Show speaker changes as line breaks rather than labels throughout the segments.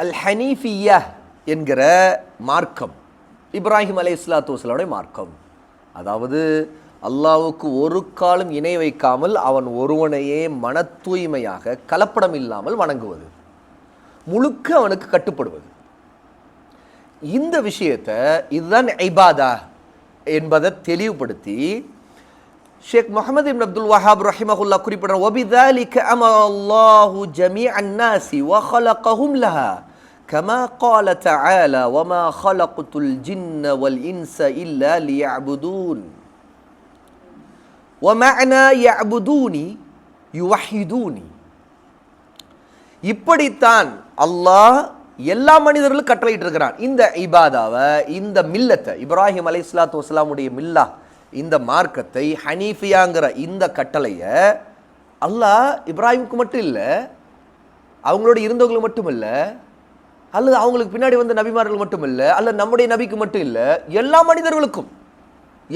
அல் ஹனீஃபியா என்கிற மார்க்கம். இப்ராஹிம் அலை இஸ்லாத்து வஸ்லாமுடைய மார்க்கம். அதாவது அல்லாவுக்கு ஒரு காலம் இணை வைக்காமல் அவன் ஒருவனையே மன தூய்மையாக கலப்படம் இல்லாமல் வணங்குவது. முழுக்க அவனுக்கு கட்டுப்படுவது. இந்த விஷயத்தை இதுதான் ஐபாதா என்பதை தெளிவுபடுத்தி ஷேக் முகமது இப்னு அப்துல் வஹாப் ரஹிமஹுல்லா குறிப்பிடுற ஒபிதாலிக அமல்லாஹு ஜமி அன்னாசி வஹலகஹும் லஹா கமா கால தஆல வமா ஹலகுத்துல் ஜின்ன வல் இன்ஸ இல்லா லியஅபுதூன். வமஅனா யஅபுதூனி யுவஹிதூனி. இப்படித்தான் அல்லாஹ் எல்லா மனிதர்களும் கட்டளையிட்டு இருக்கிறான் இந்த இபாதாவை இந்த மில்லத்தை இப்ராஹிம் அலை இஸ்லாத்து வஸ்லாமுடைய மில்லா இந்த மார்க்கத்தை ஹனீஃபியாங்கிற இந்த கட்டளையை அல்லாஹ் இப்ராஹிமுக்கு மட்டும் இல்லை அவங்களோட இருந்தவங்களுக்கு மட்டும் இல்லை அல்லது அவங்களுக்கு பின்னாடி வந்த நபிமார்கள் மட்டும் இல்லை அல்லது நம்முடைய நபிக்கு மட்டும் இல்லை எல்லா மனிதர்களுக்கும்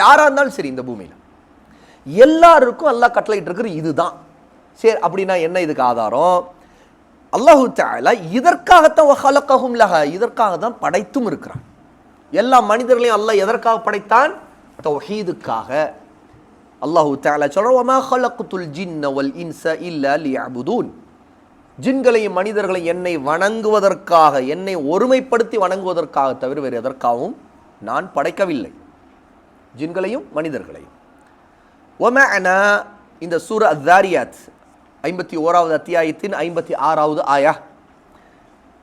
யாராக இருந்தாலும் சரி இந்த பூமியில். எல்லாருக்கும் அல்லாஹ் கட்டளையிட்டு இருக்கிறது இதுதான். சரி அப்படின்னா என்ன இதுக்கு ஆதாரம்? அல்லாஹு தாலா இதற்காகத்தான் வஹலக்கஹும் லஹ இதற்காக தான் படைத்தும் இருக்கிறான். எல்லா மனிதர்களையும் அல்லாஹ் எதற்காக படைத்தான்? தௌஹீதுக்காக அல்லாஹு தாலா சொல்றான் ஹலக்குத்துல் ஜின்ன வல் இன்ச இல்ல லியஅபுதூன். ஜின்களையும் மனிதர்களையும் என்னை வணங்குவதற்காக என்னை ஒருமைப்படுத்தி வணங்குவதற்காக தவிர வேறு எதற்காகவும் நான் படைக்கவில்லை. ஜின்களையும் மனிதர்களையும். ஒமே ஒமஅனா இந்த சூர அத்தாரியாத் ஐம்பத்தி ஓராவது அத்தியாயத்தின் ஐம்பத்தி ஆறாவது ஆயா.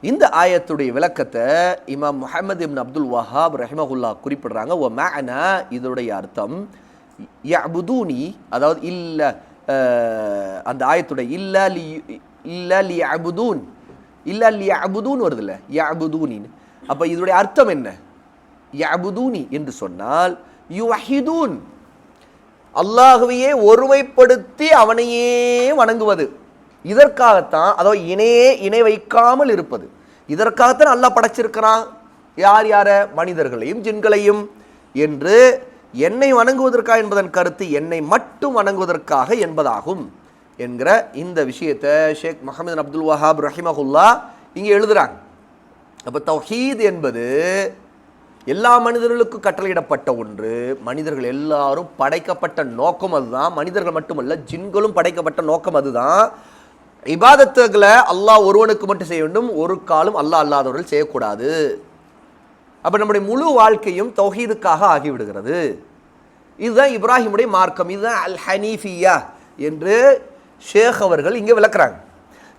இந்த ஆயத்துடைய விளக்கத்தை இமாம் முஹம்மது இப்னு அப்துல் வஹாப் ரஹ்மஹுல்லா குறிப்பிடுறாங்க. ஓ மேனா இதோடைய அர்த்தம் யபுதூனி அதாவது இல்ல அந்த ஆயத்துடைய இல்ல லி இல்லா லி அபுதூன் இல்லா லி அபுதூன் வருதுல்ல யபுதூனின்னு அப்போ இதோடைய அர்த்தம் என்ன? யபுதூனி என்று சொன்னால் யுவஹிதூன் அல்லாஹுவையே ஒருமைப்படுத்தி அவனையே வணங்குவது. இதற்காகத்தான் அதோ இணையே இணை வைக்காமல் இருப்பது. இதற்காகத்தான் நல்லா படைச்சிருக்கிறான் யார் யார? மனிதர்களையும் ஜின்களையும். என்று என்னை வணங்குவதற்காக என்பதன் கருத்து என்னை மட்டும் வணங்குவதற்காக என்பதாகும் என்கிற இந்த விஷயத்தை ஷேக் முகமது அப்துல் வஹாப் ரஹிமஹுல்லா இங்கே எழுதுகிறாங்க அப்போ தௌஹீத் என்பது எல்லா மனிதர்களுக்கும் கட்டளையிடப்பட்ட ஒன்று. மனிதர்கள் எல்லாரும் படைக்கப்பட்ட நோக்கம் அதுதான். மனிதர்கள் மட்டுமல்ல ஜின்களும் படைக்கப்பட்ட நோக்கம் அதுதான். இபாதத்துகளை அல்லாஹ் ஒருவனுக்கு மட்டும் செய்ய வேண்டும் ஒரு காலம் அல்லாஹ் அல்லாதவர்கள் செய்யக்கூடாது. அப்போ நம்முடைய முழு வாழ்க்கையும் தௌஹீதுக்காக ஆகிவிடுகிறது. இதுதான் இப்ராஹிமுடைய மார்க்கம் இதுதான் அல் ஹனீஃபியா என்று ஷேக் அவர்கள் இங்கே விளக்குறாங்க.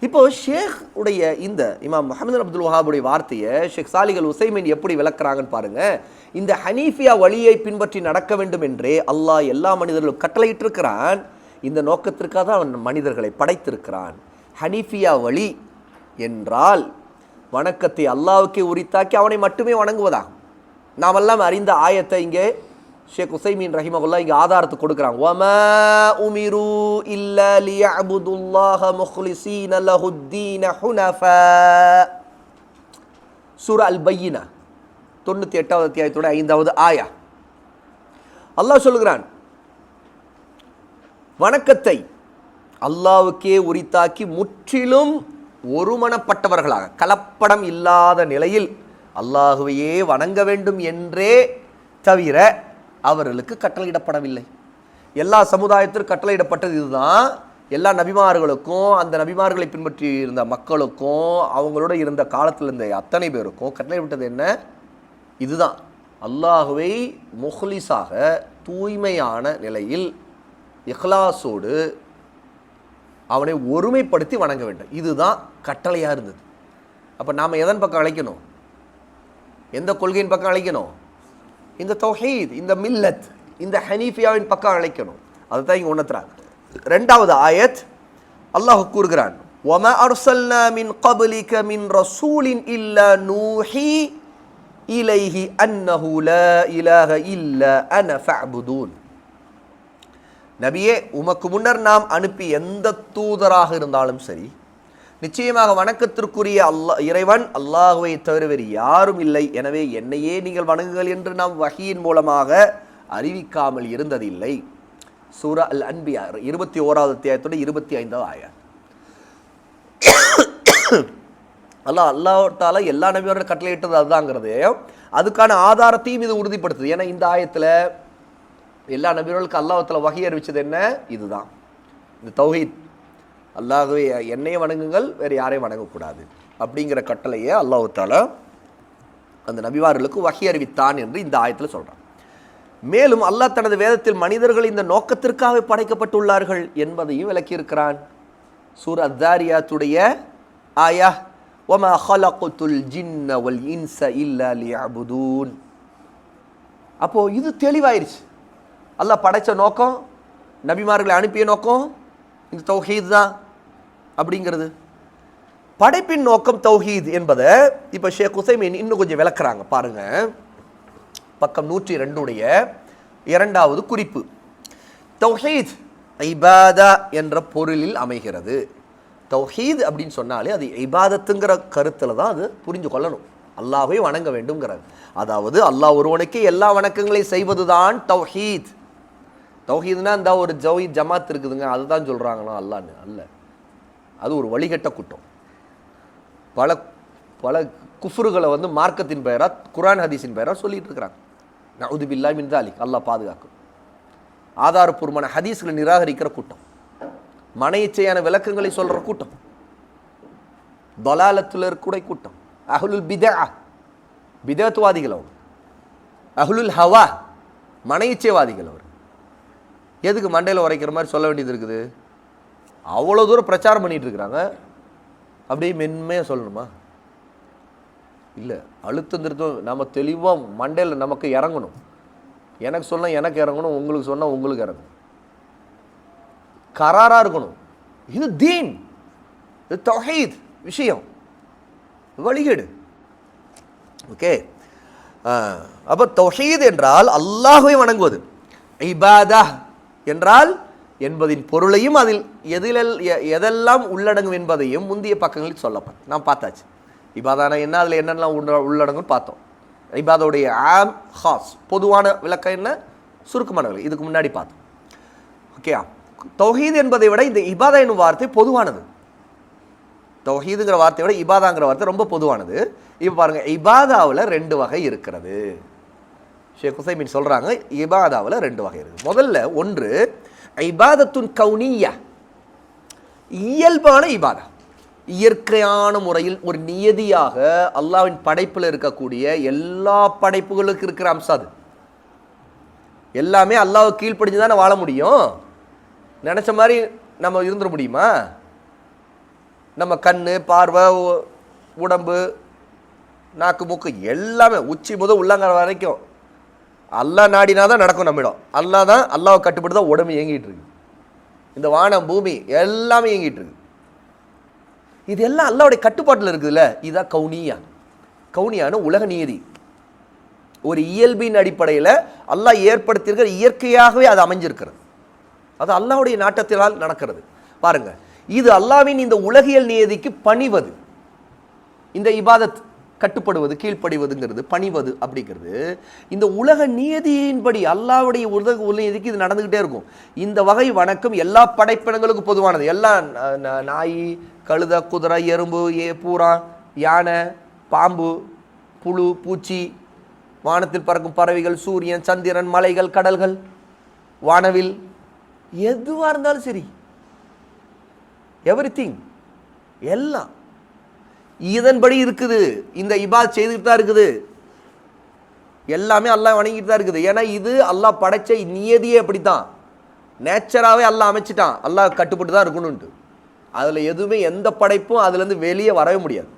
இப்போ ஷேக் உடைய இந்த இமாம் முகமது அப்துல் வஹாபுடைய வார்த்தையை ஷேக் சாலிகள் உசைமின் எப்படி விளக்குறாங்கன்னு பாருங்க. இந்த ஹனீஃபியா வழியை பின்பற்றி நடக்க வேண்டும் என்றே அல்லாஹ் எல்லா மனிதர்களும் கட்டளையிட்டிருக்கிறான். இந்த நோக்கத்திற்காக தான் அவன் மனிதர்களை படைத்திருக்கிறான். ஹனீஃபியா வழி என்றால் வணக்கத்தை அல்லாவுக்கே உரித்தாக்கி அவனை மட்டுமே வணங்குவதாகும். நாமெல்லாம் அறிந்த ஆயத்தை இங்கே ஷேக் உசைமீன் ரஹிமகுல்லா இங்கே ஆதாரத்தை கொடுக்குறாங்க. வமா உமிரு இல்ல லியஅபுதுல்லாஹ லஹுத்தீன ஹுனஃபா. சூரா அல் பையினா தொண்ணூற்றி எட்டாவது அத்தியாயத்தோட ஐந்தாவது ஆயா. அல்லாஹ் சொல்லுகிறான் வணக்கத்தை அல்லாவுக்கே உரித்தாக்கி முற்றிலும் ஒருமனப்பட்டவர்களாக கலப்படம் இல்லாத நிலையில் அல்லாஹுவையே வணங்க வேண்டும் என்றே தவிர அவர்களுக்கு கட்டளையிடப்படவில்லை. எல்லா சமுதாயத்திற்கும் கட்டளையிடப்பட்டது இதுதான். எல்லா நபிமார்களுக்கும் அந்த நபிமார்களை பின்பற்றி இருந்த மக்களுக்கும் அவங்களோட இருந்த காலத்தில் இருந்த அத்தனை பேருக்கும் கட்டளையிட்டது என்ன? இதுதான். அல்லாஹுவை முஹ்லிஸாக தூய்மையான நிலையில் இஹ்லாஸோடு அவனை ஒருமைப்படுத்தி வணங்க வேண்டும் இதுதான் கட்டளையாக இருந்தது அப்போ நாம் எதன் பக்கம் அழைக்கணும் எந்த கொள்கையின் பக்கம் அழைக்கணும் இந்த தௌஹீத் இந்த மில்லத் இந்த ஹனீஃபியாவின் பக்கம் அழைக்கணும் அதுதான் இங்கே உணர்த்துறாங்க ரெண்டாவது ஆயத் அல்லாஹ் கூறுகிறான் وَمَا أَرْسَلْنَا مِنْ قَبْلِكَ مِنْ رَسُولٍ إِلَّا نُوحِي إِلَيْهِ أَنَّهُ لَا إِلَهَ إِلَّا أَنَا فَاعْبُدُونَ நபியே உமக்கு முன்னர் நாம் அனுப்பி எந்த தூதராக இருந்தாலும் சரி நிச்சயமாக வணக்கத்திற்குரிய அல்லாஹ் இறைவன் அல்லாஹுவை தவிர வேறு யாரும் இல்லை. எனவே என்னையே நீங்கள் வணங்குங்கள் என்று நாம் வகையின் மூலமாக அறிவிக்காமல் இருந்ததில்லை. சூரா அல் அன்பியா இருபத்தி ஓராவது அத்தியாயத்தோட இருபத்தி ஐந்தாவது ஆயா அல்லாஹ் அல்லாஹால எல்லா நபியோட கட்டளையிட்டது அதுதாங்கிறது. அதுக்கான ஆதாரத்தையும் இது உறுதிப்படுத்துது. ஏன்னா இந்த ஆயத்தில் எல்லா நபிகளுக்கு அல்லாஹத்தில் வகை அறிவிச்சது என்ன? இதுதான். இந்த தௌஹீத். அல்லாஹ்வே என்னையும் வணங்குங்கள் வேறு யாரையும் வணங்கக்கூடாது. அப்படிங்கிற கட்டளையை அல்லாஹ் அந்த நபிவார்களுக்கு வகை அறிவித்தான் என்று இந்த ஆயத்தில் சொல்கிறான் மேலும் அல்லாஹ் தனது வேதத்தில் மனிதர்கள் இந்த நோக்கத்திற்காக படைக்கப்பட்டுள்ளார்கள் என்பதையும் விளக்கியிருக்கிறான். சூர் அத்தாரியாத்துடைய ஆயா ஒமா ஹலகுத்துல் ஜின்ன வல் இன்ச இல்லா லியஅபுதூன். அப்போது இது தெளிவாயிருச்சு. அல்லாஹ் படைச்ச நோக்கம் நபிமார்களை அனுப்பிய நோக்கம் இந்த தௌஹீத் தான் அப்படிங்கிறது. படைப்பின் நோக்கம் தௌஹீத் என்பதை இப்போ ஷேக் ஹுசைமின் இன்னும் கொஞ்சம் விளக்குறாங்க பாருங்கள் பக்கம் நூற்றி ரெண்டுடைய இரண்டாவது குறிப்பு. தௌஹீத் ஐபாதா என்ற பொருளில் அமைகிறது. தௌஹீத் அப்படின்னு சொன்னாலே அது ஐபாதத்துங்கிற கருத்தில் தான் அது புரிஞ்சு கொள்ளணும். அல்லாஹ்வை வணங்க வேண்டும்ங்கிறது அதாவது அல்லாஹ் ஒருவனுக்கு எல்லா வணக்கங்களையும் செய்வது தான் தௌஹீத். தௌஹீதுனா இந்த ஒரு ஜவுஹி ஜமாத் இருக்குதுங்க அதுதான் சொல்கிறாங்களோ அல்லான்னு. அல்ல. அது ஒரு வழிகட்ட கூட்டம் பல பல குஃபுருகளை வந்து மார்க்கத்தின் பெயரா குரான் ஹதீஸின் பெயரா சொல்லிட்டு இருக்கிறாங்க. நவுது பில்லா மின் தாலிக் அல்லாஹ் பாதுகாக்கும் ஆதாரப்பூர்வமான ஹதீஸ்களை நிராகரிக்கிற கூட்டம். மன இச்சையான விளக்கங்களை சொல்ற கூட்டம். தொலாலத்தில் இருக்கக்கூடிய கூட்டம். அஹ்லுல் பிதா பிதத்துவாதிகள் அவர் அஹ்லுல் ஹவா மன இச்சைவாதிகள் அவர் எதுக்கு மண்டையில் உரைக்கிற மாதிரி சொல்ல வேண்டியது இருக்குது? அவ்வளோ தூரம் பிரச்சாரம் பண்ணிகிட்டு இருக்கிறாங்க. அப்படியே மென்மையாக சொல்லணுமா? இல்லை அழுத்தம் திருத்தம் நம்ம தெளிவாக மண்டையில் நமக்கு இறங்கணும். எனக்கு சொன்னால் எனக்கு இறங்கணும் உங்களுக்கு சொன்னால் உங்களுக்கு இறங்கணும். கராராக இருக்கணும். இது தீன். இது தொகைத் விஷயம். வழிகேடு. ஓகே. அப்போ தௌஹீத் என்றால் அல்லாஹுவை வணங்குவது. இபாதா. என்றால் என்பதின் பொருளையும் அதில் எதில் எ- எதெல்லாம் உள்ளடங்கும் என்பதையும் முந்தைய பக்கங்களில் சொல்லப்படும் நான் பார்த்தாச்சு. இபாதானா என்ன? அதில் என்னென்னலாம் உள்ள உள்ளடங்கும் பார்த்தோம். இபாதோடைய ஆம் ஹாஸ். பொதுவான விளக்கம் என்ன? சுருக்கமான விளக்கம். இதுக்கு முன்னாடி பார்த்தோம். ஓகே. தௌஹீத் என்பதை விட இந்த இபாதா என்னும் வார்த்தை பொதுவானது. தௌஹீதுங்கிற வார்த்தையை விட இபாதாங்கிற வார்த்தை ரொம்ப பொதுவானது. இப்போ பாருங்கள் இபாதாவில் ரெண்டு வகை இருக்கிறது. ஷேக் ஹுசைமின் சொல்கிறாங்க இபாதாவில் ரெண்டு வகை இருக்குது முதல்ல ஒன்று இபாதத்துன் கவுனியா. இயல்பான இபாதா. இயற்கையான முறையில் ஒரு நியதியாக அல்லாவின் படைப்பில் இருக்கக்கூடிய எல்லா படைப்புகளுக்கு இருக்கிற அம்சம் அது எல்லாமே அல்லாஹ் கீழ்ப்படிஞ்சு தானே வாழ முடியும்? நினச்ச மாதிரி நம்ம இருந்துட முடியுமா? நம்ம கண் பார்வை உடம்பு நாக்கு மூக்கு எல்லாமே உச்சி முதல் உள்ளங்கால் வரைக்கும் அல்லாஹ் நாடினா தான் நடக்கும் நம்மிடம். அல்லாஹ் தான் அல்லாஹ் கட்டுப்பட்டு தான் உடம்பு இயங்கிட்டு இருக்கு. இந்த வானம் பூமி எல்லாமே இயங்கிட்டு இருக்கு. இது எல்லாம் அல்லாவுடைய கட்டுப்பாட்டில் இருக்குதுல்ல? இதுதான் கவுனியா. கவுனியான உலக நீதி. ஒரு இயல்பின் அடிப்படையில் அல்லாஹ் ஏற்படுத்தியிருக்கிற இயற்கையாகவே அது அமைஞ்சிருக்கிறது. அது அல்லாஹ்வுடைய நாட்டத்தினால் நடக்கிறது. பாருங்க. இது அல்லாவின் இந்த உலகியல் நியதிக்கு பணிவது. இந்த இபாதத் கட்டுப்படுவது கீழ்ப்படிவதுங்கிறது பணிவது அப்படிங்கிறது இந்த உலக நியதியின்படி அல்லாவுடைய உலக நியதிக்கு இது நடந்துக்கிட்டே இருக்கும். இந்த வகை வணக்கம் எல்லா படைப்பினங்களுக்கும் பொதுவானது. எல்லா ந- நாய் கழுத குதிரை எறும்பு ஏ பூரா யானை பாம்பு புழு பூச்சி வானத்தில் பறக்கும் பறவைகள் சூரியன் சந்திரன் மலைகள் கடல்கள் வானவில் எதுவாக இருந்தாலும் சரி எவ்ரி எல்லாம். இதன்படி இருக்குது இந்த இபாத் செய்துக்கிட்டு தான் இருக்குது எல்லாமே அல்லாஹ் வணங்கிட்டு தான் இருக்குது ஏன்னா இது அல்லாஹ் படைச்ச நியதியே அப்படித்தான் நேச்சராகவே அல்லாஹ் அமைச்சிட்டான் அல்லாஹ் கட்டுப்பட்டு தான் இருக்கணும்ன்ட்டு அதில் எதுவுமே எந்த படைப்பும் அதுலேருந்து வெளியே வரவே முடியாது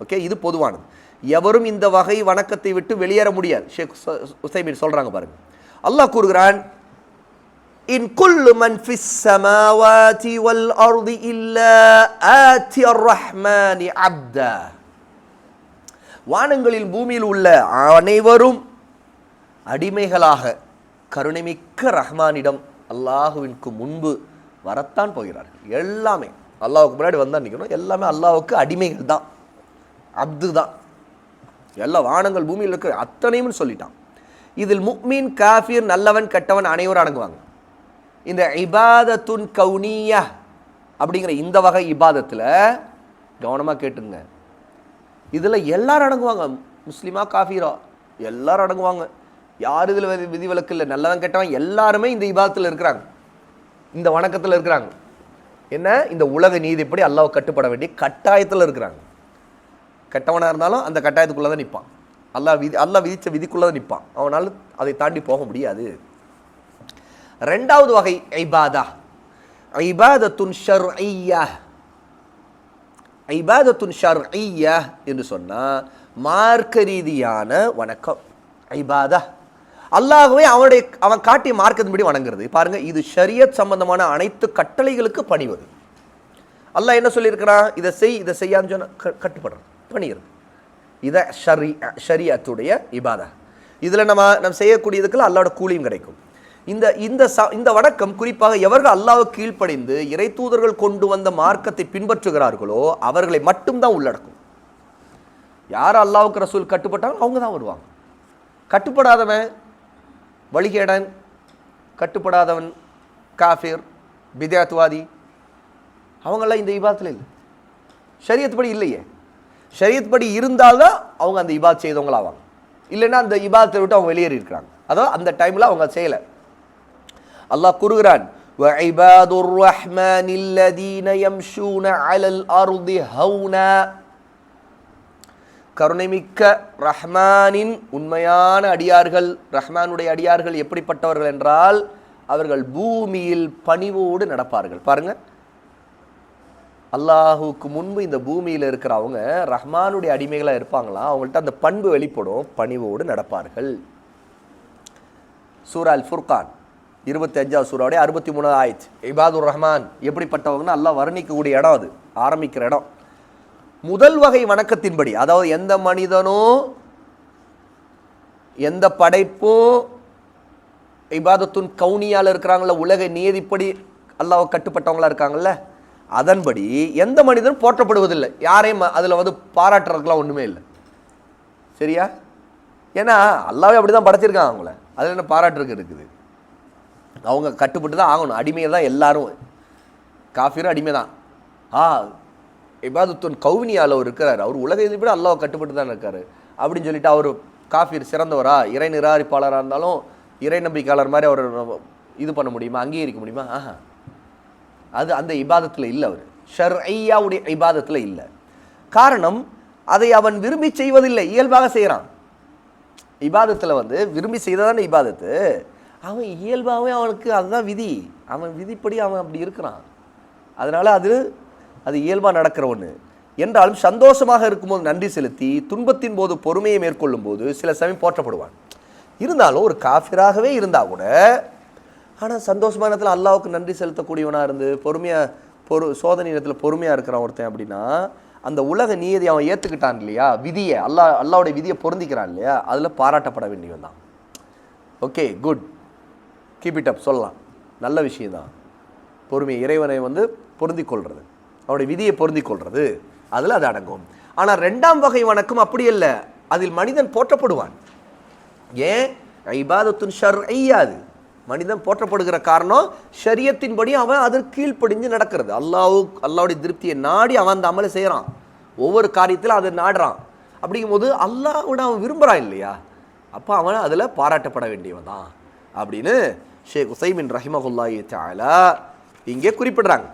ஓகே இது பொதுவானது எவரும் இந்த வகை வணக்கத்தை விட்டு வெளியேற முடியாது ஷேக் உசைமீன் சொல்கிறாங்க பாருங்கள் பாருங்க அல்லாஹ் கூறுகிறான் இன் குல்லு மன்ஃபிஸ் ஃபிஸ் ஸமாவாதி வல் அர்தி இல்லா ஆதி அர்-ரஹ்மானி அப்த வானங்களில் பூமியில் உள்ள அனைவரும் அடிமைகளாக கருணைமிக்க ரஹ்மானிடம் அல்லாஹுவிற்கு முன்பு வரத்தான் போகிறார்கள். எல்லாமே. அல்லாவுக்கு முன்னாடி வந்தால் நிற்கணும் எல்லாமே அல்லாவுக்கு அடிமைகள் தான். அப்து தான். எல்லா வானங்கள் பூமியில் இருக்கிற அத்தனையும் சொல்லிட்டான். இதில் முக்மீன் காஃபீர் நல்லவன் கெட்டவன் அனைவரும் அடங்குவாங்க. இந்த இபாதத்துன் கவுனியா அப்படிங்கிற இந்த வகை இபாதத்தில் கவனமாக கேட்டுங்க. இதில் எல்லாரும் அடங்குவாங்க. முஸ்லீமா காஃபீரா எல்லாரும் அடங்குவாங்க. யார் இதில் விதி விதிவிலக்கு இல்லை. நல்லவன் கெட்டவன் எல்லாருமே இந்த இபாதத்தில் இருக்கிறாங்க. இந்த வணக்கத்தில் இருக்கிறாங்க. என்ன? இந்த உலக நீதிப்படி அல்லாவை கட்டுப்பட வேண்டிய கட்டாயத்தில் இருக்கிறாங்க. கெட்டவனாக இருந்தாலும் அந்த கட்டாயத்துக்குள்ளே தான் நிற்பான் அல்லா விதி அல்லா விதித்த விதிக்குள்ளே தான் நிற்பான் அவனால் அதை தாண்டி போக முடியாது. ரெண்டாவது வகை ஐபாதா ஐபாதத்துன் ஷர்ஐயா ஐபாதத்துன் ஷர்ஐயா என்று சொன்னால் மார்க்க ரீதியான வணக்கம். ஐபாதா அல்லாகவே அவனுடைய அவன் காட்டிய மார்க்கத்தின்படி வணங்குறது. பாருங்க இது ஷரியத் சம்பந்தமான அனைத்து கட்டளைகளுக்கு பணிவது. அல்லாஹ் என்ன சொல்லியிருக்கிறான்? இதை செய் இதை செய்யான்னு சொன்ன கட்டுப்படுறது பணிகிறது இதை ஷரி ஷரியத்துடைய இபாதா. இதில் நம்ம நம்ம செய்யக்கூடியதுக்கெல்லாம் அல்லாவோட கூலியும் கிடைக்கும். இந்த இந்த ச இந்த வணக்கம் குறிப்பாக எவர்கள் அல்லாஹ் கீழ்ப்படைந்து இறை தூதர்கள் கொண்டு வந்த மார்க்கத்தை பின்பற்றுகிறார்களோ அவர்களை மட்டும்தான் உள்ளடக்கும். யார் அல்லாவுக்கு ரசூல் கட்டுப்பட்டாலும் அவங்க தான் வருவாங்க. கட்டுப்படாதவன் வழிகேடன் கட்டுப்படாதவன் காஃபிர் பிதாத்வாதி அவங்களாம் இந்த இபாத்தில் இல்லை. ஷரியத் படி இல்லையே. ஷரியத் படி இருந்தால்தான் அவங்க அந்த இபாத் செய்தவங்களாவாங்க. இல்லைன்னா அந்த இபாத்தை விட்டு அவங்க வெளியேறி இருக்கிறாங்க அதாவது அந்த டைமில் அவங்க செய்யலை. அல்லாஹ் கூறுகிறான் وعباد الرحمن الذين يمشون على الأرض هونا கருணைமிக்க ரஹ்மானின் உண்மையான அடியார்கள் ரஹ்மானுடைய அடியார்கள் எப்படிப்பட்டவர்கள் என்றால் அவர்கள் பூமியில் பணிவோடு நடப்பார்கள் பாருங்க அல்லாஹுக்கு முன்பு இந்த பூமியில் இருக்கிறவங்க ரஹ்மானுடைய அடிமைகளாக இருப்பாங்களாம் அவங்கள்ட்ட அந்த பண்பு வெளிப்படும் பணிவோடு நடப்பார்கள் சூரா அல் ஃபுர்கான் இருபத்தி அஞ்சாவது சூறாவுடைய அறுபத்தி மூணாவது ஆயிடுச்சு இபாதுர் ரஹ்மான் எப்படிப்பட்டவங்கன்னா நல்லா வர்ணிக்கக்கூடிய இடம் அது ஆரம்பிக்கிற இடம். முதல் வகை வணக்கத்தின்படி அதாவது எந்த மனிதனும் எந்த படைப்பும் இபாதத்துன் கவுனியால் இருக்கிறாங்கள உலக நியதிப்படி அல்லாஹ் கட்டுப்பட்டவங்களா இருக்காங்கல்ல அதன்படி எந்த மனிதனும் போற்றப்படுவதில்லை. யாரையும் அதில் வந்து பாராட்டுறதுக்கெலாம் ஒன்றுமே இல்லை. சரியா? ஏன்னா அல்லாவே அப்படி தான் படைச்சிருக்காங்க அவங்கள. அதில் என்ன பாராட்டுறதுக்கு இருக்குது? அவங்க கட்டுப்பட்டு தான் ஆகணும். அடிமையை தான் எல்லாரும். காஃபிரும் அடிமை தான் ஆ இபாதத்துன் கௌவினியால் அவர் இருக்கிறார். அவர் உலக விட அல்லாவை கட்டுப்பட்டு தான் இருக்காரு. அப்படின்னு சொல்லிட்டு அவர் காஃபீர் சிறந்தவரா? இறை நிராகரிப்பாளராக இருந்தாலும் இறை நம்பிக்கையாளர் மாதிரி அவர் இது பண்ண முடியுமா? அங்கீகரிக்க முடியுமா? ஆஹா. அது அந்த இபாதத்தில் இல்லை அவர். ஷர் ஐயாவுடைய இபாதத்தில் இல்லை. காரணம் அதை அவன் விரும்பி செய்வதில்லை. இயல்பாக செய்கிறான் இபாதத்தில் வந்து விரும்பி செய்ததான இபாதத்து அவன் இயல்பாகவே அவனுக்கு அதுதான் விதி. அவன் விதிப்படி அவன் அப்படி இருக்கிறான். அதனால் அது அது இயல்பாக நடக்கிற ஒன்று என்றாலும் சந்தோஷமாக இருக்கும்போது நன்றி செலுத்தி துன்பத்தின் போது பொறுமையை மேற்கொள்ளும் போது சில சமயம் போற்றப்படுவான். இருந்தாலும் ஒரு காஃபிராகவே இருந்தால் கூட ஆனால் சந்தோஷமான இடத்துல அல்லாவுக்கு நன்றி செலுத்தக்கூடியவனாக இருந்து பொறுமையாக பொறு சோதனை இடத்துல பொறுமையாக இருக்கிறான் ஒருத்தன் அப்படின்னா அந்த உலக நீதி அவன் ஏற்றுக்கிட்டான் இல்லையா? விதியை அல்லாஹ் அல்லாவுடைய விதியை பொருந்திக்கிறான் இல்லையா? அதில் பாராட்டப்பட வேண்டியவன் தான். Okay good. Keep it up சொல்லலாம். நல்ல விஷயம்தான். பொறுமை இறைவனை வந்து பொருந்திக் கொள்வது அவருடைய விதியை பொருந்திக் கொள்வது அதில் அது அடங்கும். ஆனால் ரெண்டாம் வகை வணக்கம் அப்படி இல்லை அதில் மனிதன் போற்றப்படுவான். ஏன்? ஐபாதத்துன் ஷர் ஐயாது. மனிதன் போற்றப்படுகிற காரணம் ஷரியத்தின்படி அவன் அதற்கு கீழ்ப்படிஞ்சு நடக்கிறது. அல்லாவு அல்லாவுடைய திருப்தியை நாடி அவன் அந்த அமலை செய்கிறான் ஒவ்வொரு காரியத்திலும் அதை நாடுறான். அப்படிங்கும்போது அல்லாவோட அவன் விரும்புகிறான் இல்லையா? அப்போ அவன் அதில் பாராட்டப்பட வேண்டியவன் தான். அப்படின்னு ஷேக் உசைமின் ரஹிமகுல்லாஹி தாலா இங்கே குறிப்பிடுறாங்க.